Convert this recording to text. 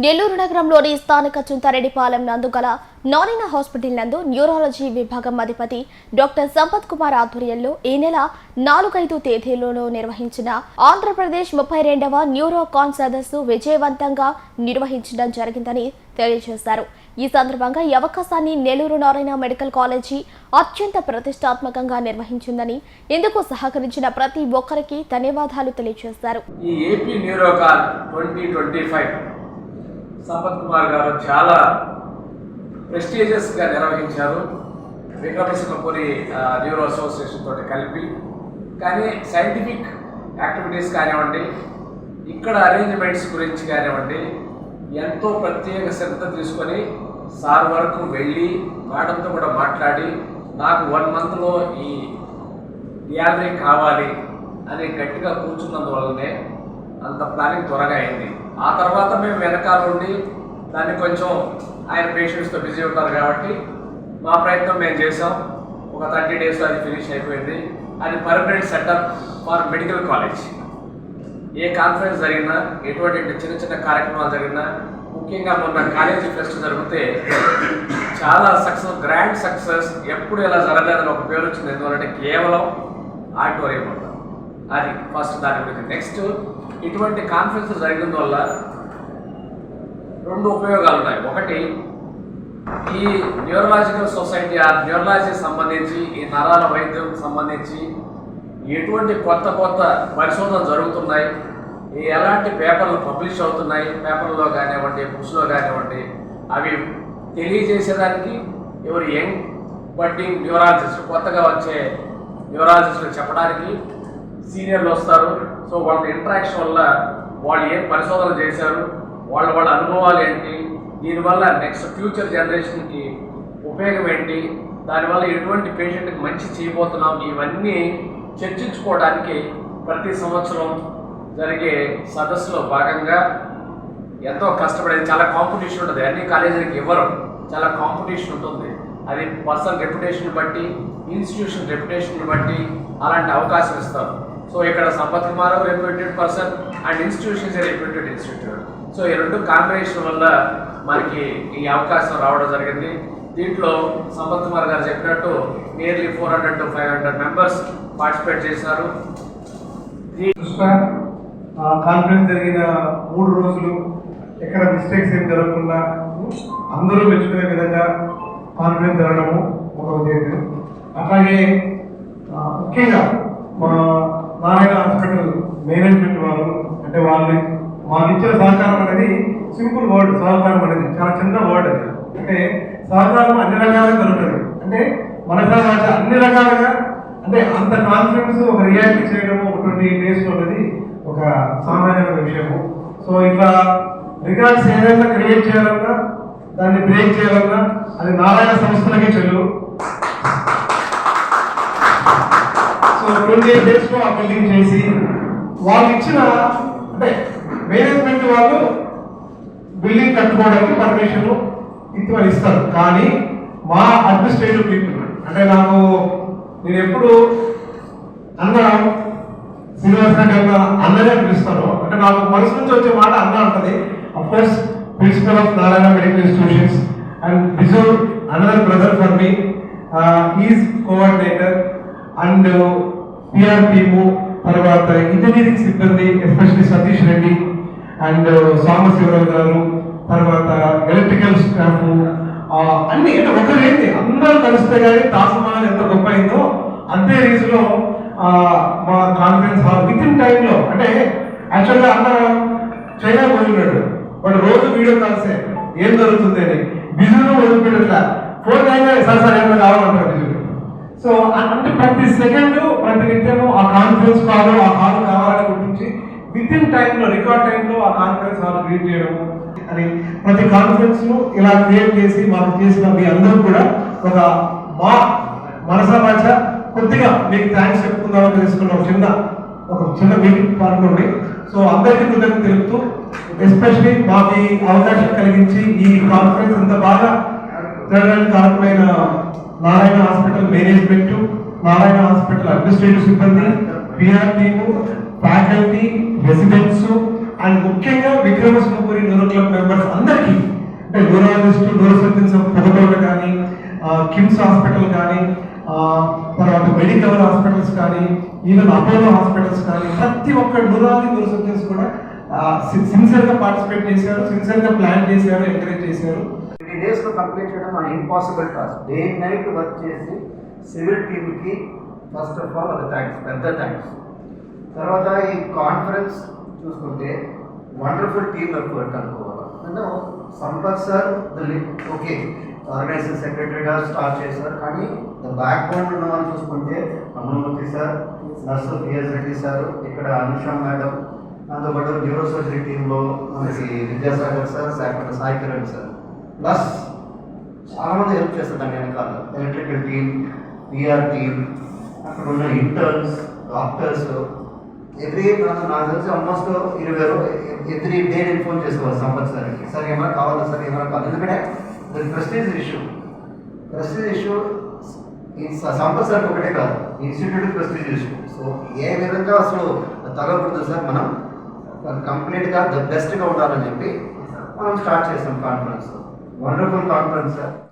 నెల్లూరు నగరంలోని స్థానిక చుంతారెడ్డిపాలెం నందు గల నారాయణ హాస్పిటల్ నందు న్యూరాలజీ విభాగం అధిపతి డాక్టర్ సంపత్ కుమార్ ఆధ్వర్యంలో ఈ నెల నాలుగైదు తేదీలలో నిర్వహించిన ఆంధ్రప్రదేశ్ ముప్పై రెండవ న్యూరోకాన్ సదస్సు విజయవంతంగా నిర్వహించడం జరిగిందని తెలియజేశారు. ఈ సందర్భంగా ఈ అవకాశాన్ని నెల్లూరు నారాయణ మెడికల్ కాలేజీ అత్యంత ప్రతిష్టాత్మకంగా నిర్వహించిందని ఇందుకు సహకరించిన ప్రతి ఒక్కరికి ధన్యవాదాలు తెలియజేశారు. ఈ AP Neurocon twenty twenty five Sampath Kumar garu చాలా ప్రెస్టీజియస్గా నిర్వహించారు. విక్రమసింహపురి న్యూరో అసోసియేషన్ తోటి కలిపి. కానీ సైంటిఫిక్ యాక్టివిటీస్ కానివ్వండి ఇక్కడ అరేంజ్మెంట్స్ గురించి కానివ్వండి ఎంతో ప్రత్యేక శ్రద్ధ తీసుకొని సార్ వరకు వెళ్ళి మేడంతో కూడా మాట్లాడి నాకు వన్ మంత్లో ఈ గ్యాలరీ కావాలి అని గట్టిగా కూర్చున్నందువల్లనే అంత ప్లానింగ్ త్వరగా అయింది. ఆ తర్వాత మేము వెనకాల ఉండి దాన్ని కొంచెం ఆయన పేషెంట్స్తో బిజీ ఉంటారు కాబట్టి మా ప్రయత్నం మేము చేసాం ఒక థర్టీ డేస్లో అది ఫినిష్ అయిపోయింది. అది permanent setup for medical college A conference జరిగినా ఎటువంటి చిన్న చిన్న కార్యక్రమాలు జరిగినా ముఖ్యంగా మొన్న కాలేజీ ఫెస్ట్ జరిగితే చాలా సక్సెస్ గ్రాండ్ సక్సెస్ ఎప్పుడు ఇలా జరగలేదని ఒక పేరు వచ్చింది. ఎందువల్లంటే కేవలం ఆడిటోరియం వల్ల. అది ఫస్ట్ దాని గురించి నెక్స్ట్ ఇటువంటి కాన్ఫరెన్స్ జరగడం వల్ల రెండు ఉపయోగాలు ఉన్నాయి ఒకటి ఈ న్యూరలాజికల్ సొసైటీ ఆ న్యూరలాజీకి సంబంధించి ఈ నరాల వైద్యం సంబంధించి ఎటువంటి కొత్త కొత్త పరిశోధనలు జరుగుతున్నాయి. ఈ ఎలాంటి పేపర్లు పబ్లిష్ అవుతున్నాయి? పేపర్లో కానివ్వండి బుక్స్లో కానివ్వండి అవి తెలియజేసేదానికి ఎవరు యంగ్ బడ్డింగ్ న్యూరాలజిస్ట్ కొత్తగా వచ్చే న్యూరాలజిస్టులు చెప్పడానికి సీనియర్లు వస్తారు. సో వాళ్ళ ఇంటరాక్షన్ వల్ల వాళ్ళు ఏం పరిశోధన చేశారు వాళ్ళ వాళ్ళ అనుభవాలు ఏంటి దీనివల్ల నెక్స్ట్ ఫ్యూచర్ జనరేషన్కి ఉపయోగం ఏంటి దానివల్ల ఎటువంటి పేషెంట్కి మంచి చేయబోతున్నాం ఇవన్నీ చర్చించుకోవడానికి ప్రతి సంవత్సరం జరిగే సదస్సులో భాగంగా ఎంతో కష్టపడేది చాలా కాంపిటీషన్ ఉంటుంది. అన్ని కాలేజీలకు ఇవ్వరు. చాలా కాంపిటీషన్ ఉంటుంది. అది పర్సనల్ రెప్యుటేషన్ బట్టి ఇన్స్టిట్యూషన్ రెప్యుటేషన్ బట్టి అలాంటి అవకాశం ఇస్తారు. సో ఇక్కడ Sampath Kumar reputed person and institutions reputed institute so ఈ రెండు కాంబినేషన్ వల్ల మనకి ఈ అవకాశం రావడం జరిగింది. దీంట్లో సంపత్ కుమార్ గారు చెప్పినట్టు nearly four hundred to five hundred members participate చేశారు. కాన్ఫరెన్స్ జరిగిన మూడు రోజులు ఎక్కడ మిస్టేక్స్ ఏం జరగకుండా అందరూ మెచ్చుకునే విధంగా కాన్ఫరెన్స్ జరగడము ఒక ఉద్దేశం. అట్లాగే ముఖ్యంగా మా నారాయణ హాస్పిటల్ మేనేజ్మెంట్ వారు అంటే వాళ్ళు మాకు ఇచ్చిన సహకారం అనేది సింపుల్ వర్డ్ సహకారం అనేది చాలా చిన్న వర్డ్ అది. అంటే సహకారం అన్ని రకాలుగా దొరుకుతుంది అంటే మన సహకారం అన్ని రకాలుగా అంటే అంత కాన్ఫిడెన్స్ ఒక రియాక్ట్ చేయడం ఒక ట్వంటీ డేస్ అనేది ఒక సామాన్యమైన విషయము. సో ఇట్లా రికార్డ్స్ ఏదైనా క్రియేట్ చేయాలన్నా దాన్ని బ్రేక్ చేయాలన్నా అది నారాయణ సంస్థలకే చెల్లు. ట్వంటీ ఎయిట్ డేస్లో ఆ బిల్డింగ్ చేసి వాళ్ళు ఇచ్చిన అంటే మేనేజ్మెంట్ వాళ్ళు బిల్డింగ్ కట్టుకోవడానికి పర్మిషన్ ఇంతవరకు ఇస్తారు. కానీ మా అడ్మినిస్ట్రేటివ్ పీపుల్ అంటే నాకు నేను ఎప్పుడు అన్న శ్రీనివాస రెడ్డి అన్ననే పిలుస్తాను అంటే నాకు మనసు నుంచి వచ్చే మాట అన్న ఉంటుంది of course principal of Narayana medical institutions and Bijur another brother for me is coordinator and PR team తర్వాత ఇంజనీరింగ్ సిబ్బంది especially Satish Reddy and uh, Sambasivarao గారు తర్వాత ఎలక్ట్రికల్ స్టాఫ్ అన్ని అంటే ఒకరేంటి? అందరూ కలిస్తే కానీ తాజ్మహల్ ఎంత గొప్ప అయిందో అంతే రీతిలో మా కాన్ఫరెన్స్ హాల్ విత్ ఇన్ టైంలో అంటే యాక్చువల్గా అన్న చైనా పోయినాడు. వాడు రోజు వీడియో కాల్సే. ఏం జరుగుతుంది అని. బిజీలో వదిలిపెట్టట్లా. ఫోన్ అయినా సార్ సార్ ఏమైనా కావాలంటారు బిజును సో అంటే ప్రతి సెకండ్ ప్రతి నిత్యము ఆ కాన్ఫరెన్స్ కాల్ ఆ హాల్ కావాలని గుర్తించి విత్ ఇన్ టైంలో రికార్డ్ టైంలో ఆ కాన్ఫరెన్స్ హాల్ క్రియేట్ చేయడము. అని ప్రతి కాన్ఫరెన్స్ను ఇలా క్రియేట్ చేసి మాకు చేసిన మీ అందరూ కూడా ఒక మా మనసా భాష కొద్దిగా మీకు థ్యాంక్స్ చెప్పుకుందామని తెలుసుకున్న ఒక చిన్న ఒక చిన్న మీటింగ్ పాల్గొండి సో అందరికీ కృతజ్ఞత తెలుపుతూ ఎస్పెషలీ మాకు ఈ అవకాశం కలిగించి ఈ కాన్ఫరెన్స్ అంత బాగా జరగడానికి కారణమైన Narayana hospital management Narayana hospital administrative సిబ్బంది PR team faculty residents and ముఖ్యంగా విక్రమసింహపురి న్యూరో క్లబ్ మెంబర్స్ అందరికీ అంటే న్యూరాలజిస్ట్ న్యూరో సర్జన్స్ కానీ కిమ్స్ హాస్పిటల్ కానీ తర్వాత మెడికల్ హాస్పిటల్స్ కానీ ఈవెన్ అపోలో హాస్పిటల్స్ కానీ ప్రతి ఒక్క న్యూరాలజీ న్యూరోసర్జన్స్ కూడా సిన్సియర్గా పార్టిసిపేట్ చేశారు సిన్సియర్గా ప్లాన్ చేశారు ఎంకరేజ్ చేశారు. డేస్లో కంప్లీట్ చేయడం మన impossible task day night work చేసి సివిల్ టీమ్కి ఫస్ట్ ఆఫ్ ఆల్ ఒక థ్యాంక్స్ పెద్ద థ్యాంక్స్ తర్వాత ఈ కాన్ఫరెన్స్ చూసుకుంటే వండర్ఫుల్ టీమ్ ఎఫర్ట్ అనుకోవాలి. అంటే సంపత్ సార్ ఓకే ఆర్గనైజింగ్ సెక్రటరీగా స్టార్ట్ చేశారు కానీ ద బ్యాక్ గ్రౌండ్ ఉన్న వాళ్ళు చూసుకుంటే Amrumurthy sir nurse PS Reddy sir ఇక్కడ అనుష మేడం దాంతోపాటు న్యూరో సర్జరీ టీంలో మనకి Vidyasagar sir sir Sai Kiran sir plus చాలా మంది హెల్ప్ చేస్తారు దాని వెనకాల. ఎలక్ట్రికల్ టీమ్ పిఆర్ టీమ్ అక్కడ ఉన్న ఇంటర్న్స్ డాక్టర్స్ ఎవ్రీ నాకు తెలిసి ఆల్మోస్ట్ ఇరవై ఎవ్రీ డే నేను ఫోన్ చేసుకోవాలి సంవత్సరానికి సార్ ఏమైనా కావాలా? సార్ ఏమైనా కావాలి? ఎందుకంటే ప్రెస్టీజ్ ఇష్యూ ప్రెస్టీజ్ ఇష్యూ ఈ స- సార్ ఒకటే కాదు. ఇన్స్టిట్యూట్ ప్రెస్టీజ్ ఇష్యూ సో ఏ విధంగా అసలు తగ్గకూడదు సార్ మనం? కంప్లీట్గా ద బెస్ట్గా ఉండాలని చెప్పి మనం స్టార్ట్ చేస్తాం కాన్ఫరెన్స్ వండర్ఫుల్ కాన్ఫరెన్స్ సార్